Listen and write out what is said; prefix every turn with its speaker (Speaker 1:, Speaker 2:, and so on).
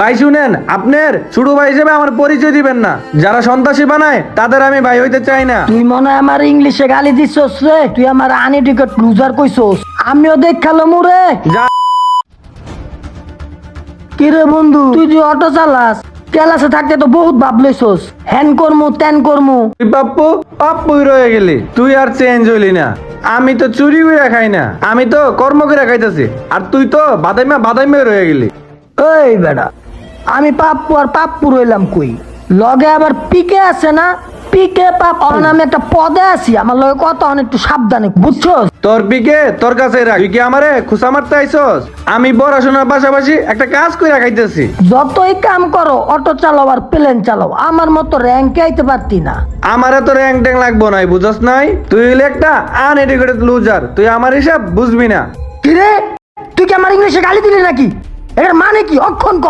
Speaker 1: ভাই শুনেন আপনার ছোট ভাই হিসেবে আমার পরিচয় দিবেন না। যারা সন্ত্রাসী বানায় তাদের আমি ভাই হইতে চাই না।
Speaker 2: তুই মনে হয় আমার ইংলিশে গালি দিছস রে? তুই আমার আনএডুকেট লুজার কইছস। আমিও দেখাল মুরে
Speaker 1: যা।
Speaker 2: কিরে বন্ধু তুই যে অটো চালাস ক্লাসে থাকতে তো বহুত ভাব লইছস। হ্যান করমু ত্যান করমু।
Speaker 1: তুই পাপ্পু পাপ্পুই রয়ে গেলি। তুই আর চেঞ্জ হইলি না। আমি তো চুরি করে খাই না। আমি তো কর্ম করে খাইতেছি। আর তুই তো বাদাইমা বাদাইমা রয়ে গেলি।
Speaker 2: এই বেটা আমি পাপ্পু আর পাপ্পু রইলাম কই? লগে আবার পিকে আছে না? পিকে পাপ্পু আমি একটা পদে আছি। আমার লগে কথা অনেক একটু সাবধানে বুঝছস?
Speaker 1: তোর পিকে তোর কাছে রাখ। তুই কি আমারে খুশা মারতে আইসস আমি পড়াশোনার পাশাপাশি একটা কাজ করে খাইতেছি।
Speaker 2: যতই কাম করো অটো চালাও আর প্লেন চালাও আমার মতো র্যাঙ্কে আইতে পারতি না।
Speaker 1: আমারে তো র্যাঙ্ক ট্যাঙ্ক লাগবো নাই বুঝস নাই? তুই হইলে একটা আনএডুকেটেড লুজার তুই আমার হিসাব বুঝবি না।
Speaker 2: কিরে? তুই কি আমার ইংলিশে গালি দিলি নাকি? এর মানে কি? অক্ষণ ক।